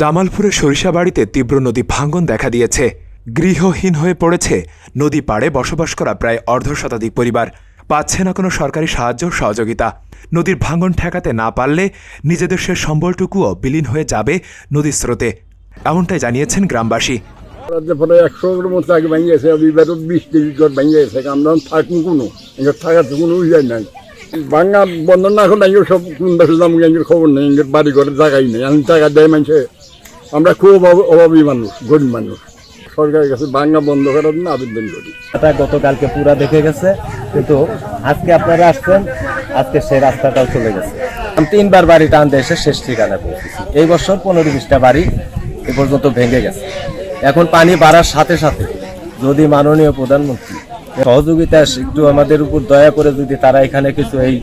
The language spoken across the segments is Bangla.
জামালপুরের সরিষাবাড়িতে তীব্র নদী ভাঙ্গন দেখা দিয়েছে। গৃহহীন হয়ে পড়েছে। নদী পাড়ে বসবাস করা প্রায় অর্ধ শতাধিক পরিবার। পাচ্ছে না কোনো সরকারি সাহায্য সহযোগিতা। নদীর ভাঙ্গন ঠেকাতে না পারলে নিজেদের সে সম্বলটুকুও বিলীন হয়ে যাবে নদীর স্রোতে। এমনটাই জানিয়েছেন গ্রামবাসী। পরে একশোর মতো গেছে বিশ ঘর গেছে থাকুন কোনো থাকার কোনো বাংলা বন্ধ না এখন সব খবর নেই বাড়ি ঘরে জায়গাই নেই। আমি টাকা দেয় মানুষে আমরা খুব অভাব- মানুষ, গরিব মানুষ। সরকারের কাছে বাংলা বন্ধ করার জন্য আবেদন করি। রাস্তাটা গতকালকে পুরা দেখে গেছে, কিন্তু আজকে আপনারা আসছেন, আজকে সেই রাস্তাটাও চলে গেছে। আমি তিনবার বাড়ি টানতে এসে শেষ ঠিকানায় পৌঁছেছি। এই বছর পনেরো বিশটা বাড়ি এ পর্যন্ত ভেঙে গেছে। এখন পানি বাড়ার সাথে সাথে যদি মাননীয় প্রধানমন্ত্রী সহযোগিতা একটু আমাদের উপর দয়া করে যদি তারা এখানে কিছু এই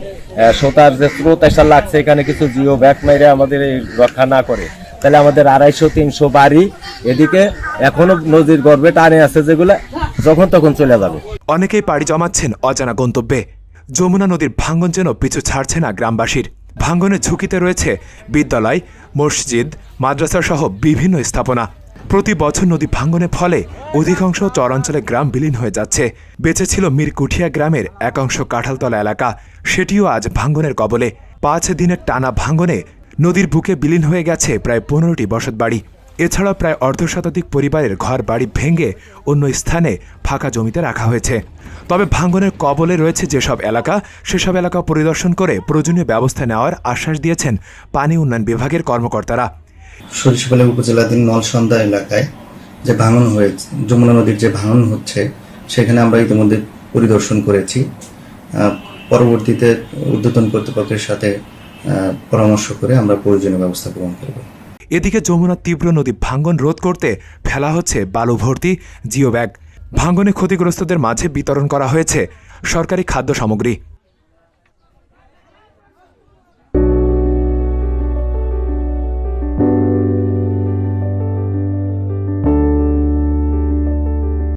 সোতার যে স্রোত এসা লাগছে, এখানে কিছু জিও ব্যাক মেরে আমাদের এই রক্ষা না করে তাহলে আমাদের আড়াইশো, তিনশো বাড়ি এদিকে এখনও নদীর গর্ভে টানে আছে যেগুলো, যখন তখন চলে যাবে। অনেকেই পাড়ি জমাচ্ছেন অজানা গন্তব্যে। যমুনা নদীর ভাঙ্গন যেন পিছু ছাড়ছে না গ্রামবাসীর। ভাঙ্গনের ঝুঁকিতে রয়েছে বিদ্যালয়, মসজিদ মাদ্রাসা সহ বিভিন্ন স্থাপনা। প্রতি বছর নদী ভাঙ্গনের ফলে অধিকাংশ চরাঞ্চলে গ্রাম বিলীন হয়ে যাচ্ছে। বেঁচে ছিল মিরকুঠিয়া গ্রামের একাংশ কাঁঠালতলা এলাকা। সেটিও আজ ভাঙ্গনের কবলে। পাঁচ দিনের টানা ভাঙ্গনে নদীর বুকে বিলীন হয়ে গেছে প্রায় পনেরোটি বসতবাড়ি এছাড়া প্রায় অর্ধশতাধিক পরিবারের ঘর বাড়ি ভেঙে অন্য স্থানে ফাঁকা জমিতে রাখা হয়েছে। তবে ভাঙ্গনের কবলে রয়েছে যেসব এলাকা, সেসব এলাকা পরিদর্শন করে প্রয়োজনীয় ব্যবস্থা নেওয়ার আশ্বাস দিয়েছেন পানি উন্নয়ন বিভাগের কর্মকর্তারা। সরিষাবাড়ি উপজেলাধীন নলসন্দা এলাকায় যে ভাঙন হয়েছে, যমুনা নদীর যে ভাঙন হচ্ছে, সেখানে আমরা ইতিমধ্যে পরিদর্শন করেছি। পরবর্তীতে ঊর্ধ্বতন কর্তৃপক্ষের সাথে পরামর্শ করে আমরা প্রয়োজনীয় ব্যবস্থা গ্রহণ করব। এদিকে যমুনার তীব্র নদী ভাঙ্গন রোধ করতে ফেলা হচ্ছে বালু ভর্তি জিও ব্যাগ। ভাঙ্গনে ক্ষতিগ্রস্তদের মাঝে বিতরণ করা হয়েছে সরকারি খাদ্য সামগ্রী।